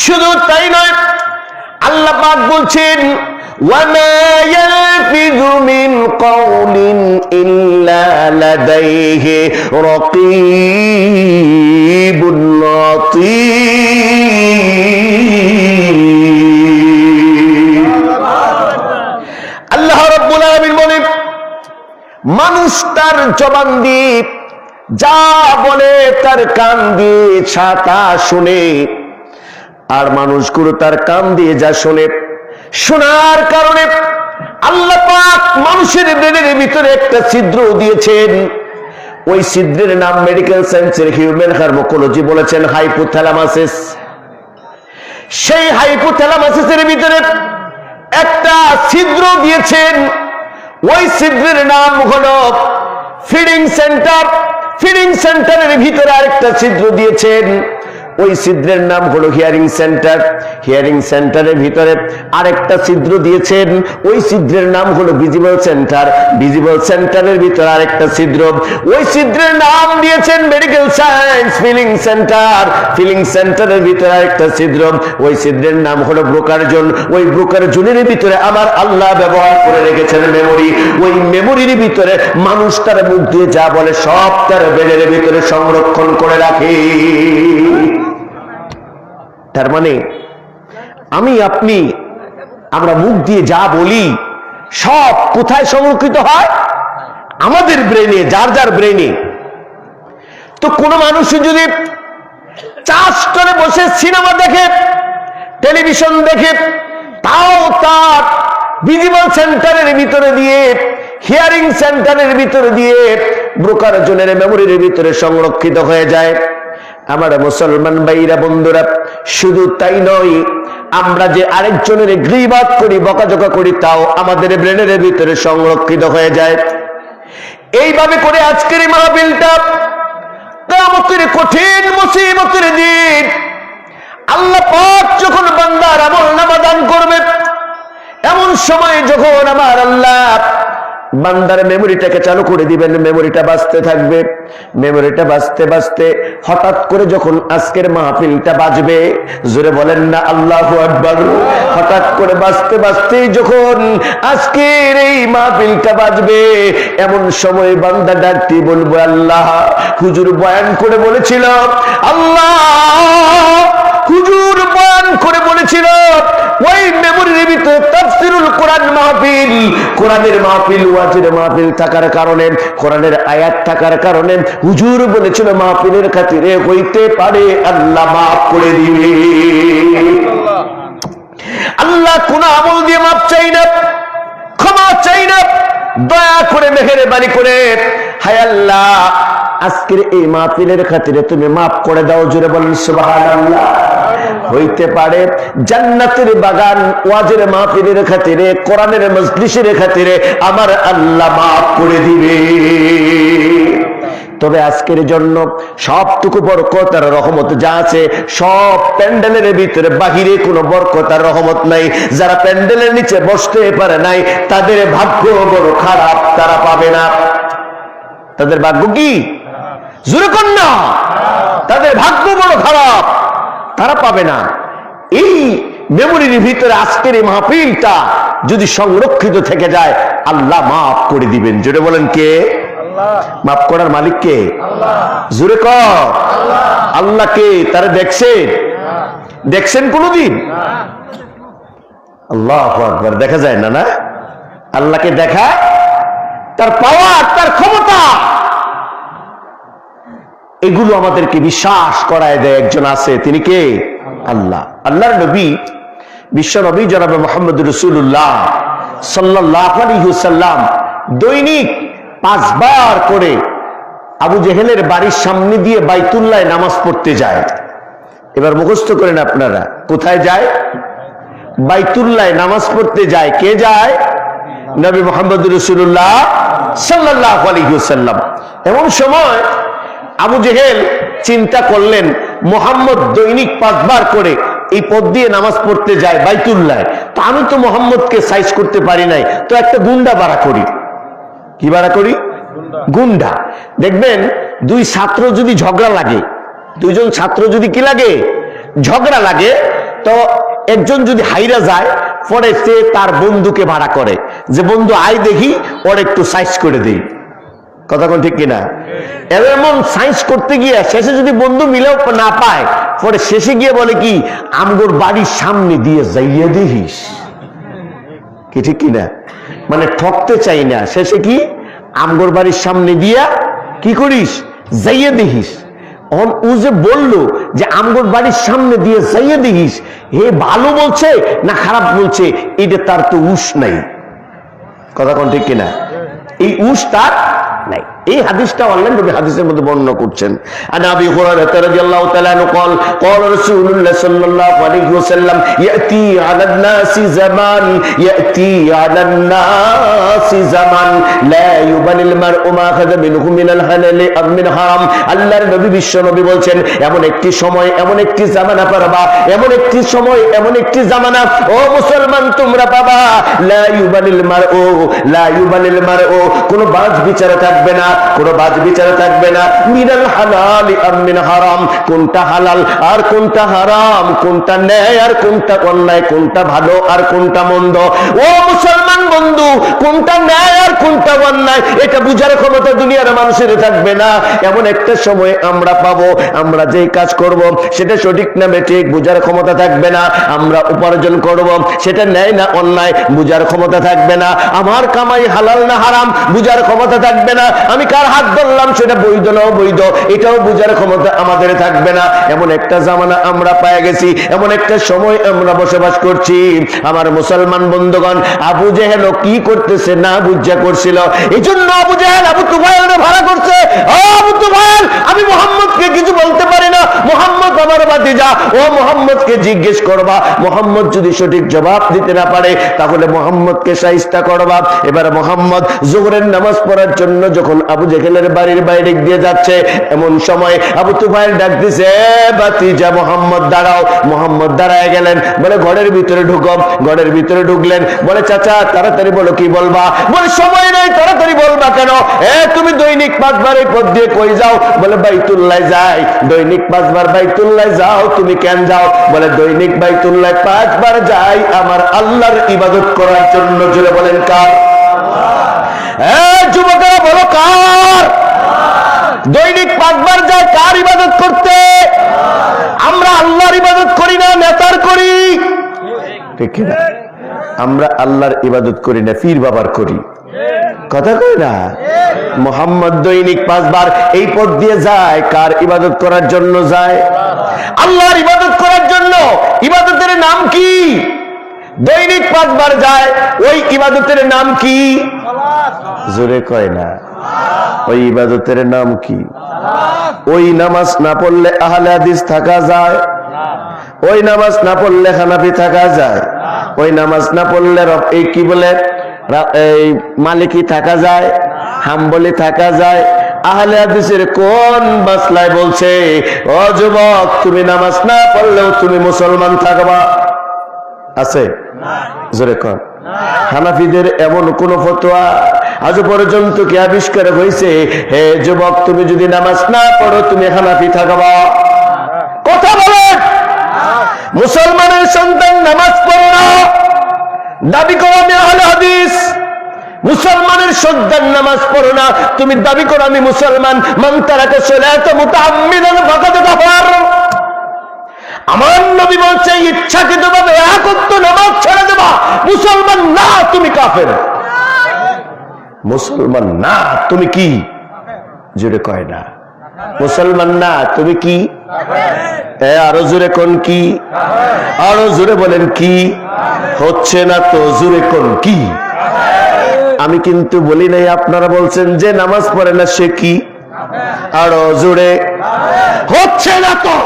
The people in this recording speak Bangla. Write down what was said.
শুধু তাই নয় আল্লাহ পাক বলছেন وما يلفظ من قول إلا لديه رقيب عتيد আল্লাহ রব্বুল আলামিন বলেন মানুষ তার জবান দিয়ে যা বলে তার কান দিয়ে ছাতা শুনে আর মানুষগুলো তার কান দিয়ে যা শোনে, শোনার কারণে আল্লাহ পাক মানুষের ব্রেনের ভিতরে একটা ছিদ্র দিয়েছেন। ওই ছিদ্রের নাম মেডিকেল সায়েন্সের হিউম্যান হার্মোকোলজি বলেছেন হাইপোথ্যালামাসিস। সেই হাইপোথ্যালামাসিসের ভিতরে একটা ছিদ্র দিয়েছেন। ওই ছিদ্রের নাম হলো ফিডিং সেন্টার। ফিডিং সেন্টারের ভিতরে আরেকটা ছিদ্র দিয়েছেন। ওই ছিদ্রের নাম হলো হিয়ারিং সেন্টার হিয়ারিং সেন্টারের ভিতরে আরেকটা ছিদ্র দিয়েছেন। ওই ছিদ্রের নাম হলো ভিজিবল সেন্টার ভিজিবল সেন্টারের ভিতরে আরেকটা ছিদ্র। ওই ছিদ্রের নাম দিয়েছেন medical science filling center filling সেন্টারের ভিতরে আরেকটা ছিদ্র। ওই ছিদ্রের নাম হলো ব্রোকার জোন ওই ব্রোকার জোনের ভিতরে আমার আল্লাহ ব্যবহার করে রেখেছেন মেমোরি ওই মেমোরির ভিতরে মানুষ তার মুখ দিয়ে যা বলে সব তার বেডের ভিতরে সংরক্ষণ করে রাখে। তার মানে আমি, আপনি, আমরা মুখ দিয়ে যা বলি, সব কোথায় সংরক্ষিত হয়? আমাদের ব্রেনে যার যার ব্রেনে তো কোনো মানুষ যদি চাষ করে বসে সিনেমা দেখে, টেলিভিশন দেখে, তাও তার ভিজিবল সেন্টারের ভিতরে দিয়ে হিয়ারিং সেন্টারের ভিতরে দিয়ে ব্রোকার জনের মেমোরির ভিতরে সংরক্ষিত হয়ে যায়। আমার মুসলমান ভাইরা, বন্ধুরা, শুধু তাই নয়, আমরা যে আরেকজনের গ্রীবাদ করি, বকাঝকা করি, তাও আমাদের ব্রেনের ভিতরে সংরক্ষিত হয়ে যায়। এইভাবে করে আজকের মাহবিলটা কেয়ামতের কঠিন মুসিবতের দিন। আল্লাহ পাক যখন বান্দার আমল নামা দান করবে, এমন সময় যখন আমার আল্লাহ বান্দার মেমোরিটাকে চালু করে দিবেন, মেমোরিটা বাঁচতে থাকবে। মেমোরিটা বাঁচতে বাঁচতে হঠাৎ করে যখন আজকের মাহফিলটা বাজবে, জোরে বলেন না, আল্লাহ আকবার। হঠাৎ করে বাঁচতে বাঁচতেই যখন আজকের এই মাহফিলটা বাজবে, এমন সময় বান্দা ডাকতে বলব, আল্লাহ, হুজুর বয়ান করে বলেছিল, আল্লাহ, হুজুর বয়ান করে বলেছিল ওই মেমোরির ভিতরে তাফসিরুল কোরআন মাহফিল। কোরআনের মাহফিল, ওয়াজের মাহফিল থাকার কারণে, কোরআনের আয়াত থাকার কারণে হুজুর বলেছিল, মাহফিলের খাতিরে হইতে পারে আল্লাহ মাফ করে দিবে। আল্লাহ কোন আমল দিয়ে মাপ চাই না, ক্ষমা চাই না, দয়া করে মেহেরে বাড়ি করে। হায় আল্লাহ, আজকের এই মাহফিলের খাতিরে তুমি মাফ করে দাও জুড়ে বলেন, সুবহানাল্লাহ। হইতে পারে। জান্নাতের বাগান ওয়াজের মাহফিলের খাতিরে কোরআনের মজলিসের খাতিরে আমার আল্লাহ মাফ করে দিবে। তবে আজকের জন্য সবটুকু বরকত আর রহমত যা আছে সব প্যান্ডেলের ভিতরে বাহিরে কোনো বরকত আর রহমত নাই। যারা প্যান্ডেলের নিচে বসতে পারে নাই তাদের ভাগ্য বড় খারাপ তারা পাবে না। তাদের ভাগ্য কি? জোরে কন্যা! তাদের ভাগ্য বড় খারাপ। তারা পাবে না। এই মেমোরির ভিতরে আজকের এই মাহফিলটা যদি সংরক্ষিত থেকে যায় আল্লাহ মাফ করে দিবেন। জোরে বলেন কে? মাফ করার মালিক কে? জোরে ক আল্লাহ। কে? তারা দেখছেন? দেখছেন কোনদিন? আল্লাহ আকবার। দেখা যায় না না? আল্লাহকে দেখা তার পাওয়ার তার ক্ষমতা এগুলো আমাদেরকে বিশ্বাস করায় দেয়। একজন আছে, তিনি কে? আল্লাহ। আল্লাহর নবী, বিশ্ব নবী জনাবে মোহাম্মদ রসুল্লাহ সাল্লাহ দৈনিক পাঁচবার করে আবু জেহেলের বাড়ির সামনে দিয়ে বাইতুল্লাহ নামাজ পড়তে যায়। এবার মুখস্থ করেন আপনারা, কোথায় যায়? বাইতুল্লাহ নামাজ পড়তে যায়। কে যায়? নবী মোহাম্মদ রসুল্লাহ সাল্লাহ আলহিউসাল্লাম এমন সময় আবু জেহেল চিন্তা করলেন, মোহাম্মদ দৈনিক পাঁচবার করে এই পথ দিয়ে নামাজ পড়তে যায় বাইতুল্লাহ। তো আমি তো মোহাম্মদকে সাইজ করতে পারি নাই। তো একটা গুন্ডা বাড়া করি। কি বাড়া করি? গুন্ডা। দেখবেন, দুই ছাত্র যদি ঝগড়া লাগে, দুইজন ছাত্র যদি কি লাগে? ঝগড়া লাগে, তো একজন যদি হাইরা যায়, পরে সে তার বন্ধুকে ভাড়া করে। যে বন্ধু, আয় দেখি, ওর একটু সাইজ করে দেই। কথা কোন ঠিক কিনা? এমন সাইন্স করতে গিয়ে শেষে যদি বন্ধু মিলেও না পায়, পরে শেষে গিয়ে বলে কি, আমগোর বাড়ির সামনে দিয়ে যাইয়া দেখিস। কি ঠিক কিনা? মানে ঠকতে চাই না। শেষে কি, আমগোর বাড়ির সামনে দিয়া কি করিস? যাইয়ে অন ও যে বলল যে, আমগোর বাড়ির সামনে দিয়ে যাইয়া দেখিস হে ভালো বলছে না খারাপ বলছে, এটা তার তো উস নাই? কথা কোন ঠিক কিনা? এই উস তার নাই এই হাদিসটা অনলাইন ভাবে হাদিসের মধ্যে বর্ণনা করছেন আন আবি হুরায়রা রাদিয়াল্লাহু তাআলা আনহু قال قال رسول الله صلى الله عليه وسلم ياتي على الناس زمان ياتي على الناس زمان لا يبالي المرء ما اخذ منه من الحلال ام من حرام আল্লাহর নবী বিশ্ব নবী বলছেন এমন একটি সময় এমন একটি জামানা পারবা এমন একটি সময় এমন একটি জামানা ও মুসলমান তোমরা পাবা লা ইউবালিল মারউ লা ইউবালিল মারউ কোনো বাজ বিচারে থাকবে না কোনো বাজ বিচারে থাকবে না। মিনাল হালাল আম মিন হারাম। কোনটা হালাল আর কোনটা হারাম, কোনটা ন্যায় আর কোনটা অন্যায়, কোনটা ভালো আর কোনটা মন্দ। ও মুসলমান বন্ধু, কোনটা ন্যায় আর কোনটা অন্যায়, এটা বুঝার ক্ষমতা দুনিয়ার মানুষের থাকবে না। এমন একটা সময় আমরা পাবো, আমরা কাজ করব, সেটা সঠিক না ঠিক বুঝার ক্ষমতা থাকবে না। আমরা উপার্জন করব, সেটা ন্যায় না অন্যায় বুঝার ক্ষমতা থাকবে না। আমার কামাই হালাল না হারাম বুঝার ক্ষমতা থাকবে না। আমি কার হাত ধরলাম সেটা বৈধ না বৈধ। এটাও বুঝার ক্ষমতা আমাদের থাকবে না। এমন একটা জামানা আমরা পেয়ে গেছি, এমন একটা সময় আমরা বসবাস করছি। আমার মুসলমান বন্ধুগণ, আবু জেহেল কি করতেছে না বুঝা করছিল। এই জন্য আবু জেহেল আবু তুফাইলকে ভাড়া করছে। আবু তুফাইল, আমি মোহাম্মদকে কিছু বলতে পারি না। মোহাম্মদ আমার বাতিজা ও মোহাম্মদকে জিজ্ঞেস করবা। মোহাম্মদ যদি সঠিক জবাব দিতে না পারে, তাহলে মোহাম্মদকে সাইস্তা করবা। এবার মোহাম্মদ জোহরের নামাজ পড়ার জন্য যখন আবু জেহেলের বাড়ির বাইরে দিয়ে যাচ্ছে। এমন সময় আবু তুফাইল ডাক দিছে, "এ বাতিজা মোহাম্মদ, দাঁড়াও। মোহাম্মদ দাঁড়ায় গেলেন, বলে, ঘরের ভিতরে ঢুকো। ঘরের ভিতরে ঢুকলেন, বলে, চাচা, তাড়াতাড়ি বলো, কি বলবা? বলে, সময় নেই, তাড়াতাড়ি বলবা কেন? এ, তুমি দৈনিক পাঁচবার এই পথ দিয়ে কই যাও? বলে, বাইতুল্লাহ যাই। দৈনিক পাঁচবার বাইতুল্লাহ যাও, তুমি কেন যাও? বলে, দৈনিক বাইতুল্লাহ পাঁচবার যাই, আমার আল্লাহর ইবাদত করার জন্য। জুড়ে বলেন কার? যুবকেরা বলো কার? দৈনিক পাঁচবার যায় কার ইবাদত করতে? আমরা আল্লাহর ইবাদত করি না, নেতার করি। ঠিক কিনা? আমরা আল্লাহর ইবাদত করি না, পীর বাবার করি। কথা কই না? মোহাম্মদ দৈনিক পাঁচবার এই পথ দিয়ে যায়, কার ইবাদত করার জন্য যায়? আল্লাহর ইবাদত করার জন্য ইবাদতের নাম কি? দৈনিক পাঁচবার যায়, ওই ইবাদতের নাম কি? জোরে কয় না। ওই ইবাদতের নাম কি? ওই নামাজ না পড়লে আহলে হাদিস থাকা যায়? ওই নামাজ না পড়লে হানাফি থাকা যায়? ওই নামাজ না পড়লে এই কি বলে? এই মালিকি থাকা যায়? হাম্বলি থাকা যায়? আহলে হাদিসের কোন মাসলায় বলছে, ও যুবক, তুমি নামাজ না পড়লেও তুমি মুসলমান থাকবা? আছে? জোরে কর হানাফিদের এমন কোন ফতোয়া আজ পর্যন্ত কি আবিষ্কার হয়েছে? হে যুবক, তুমি যদি নামাজ না পড়ো, তুমি হানাফি থাকবা। কথা বলেন। মুসলমানের সন্তান নামাজ পড়ো না। দাবি করো আমি আহলে হাদিস। মুসলমানের সন্তান নামাজ পড়ো না। তুমি দাবি করো আমি মুসলমান। মান তারাকে সলাত মুতাআম্মিদান ফাকাদ কাফার। আমার নবী বলছে ইচ্ছাকৃত ভাবে একত্র নামাজ ছেড়ে দেবা। মুসলমান না, তুমি কাফের। মুসলমান না, তুমি কি? জোরে কয় না। মুসলমান না, তুমি কি? আরও জোরে কোন কি? আরও জোরে বলেন কি? হচ্ছে না তো জোরে কোন কি? আমি কিন্তু বলি নাই, আপনারা বলছেন যে নামাজ পড়ে না সে কি? আরও জোরে। হচ্ছে না তো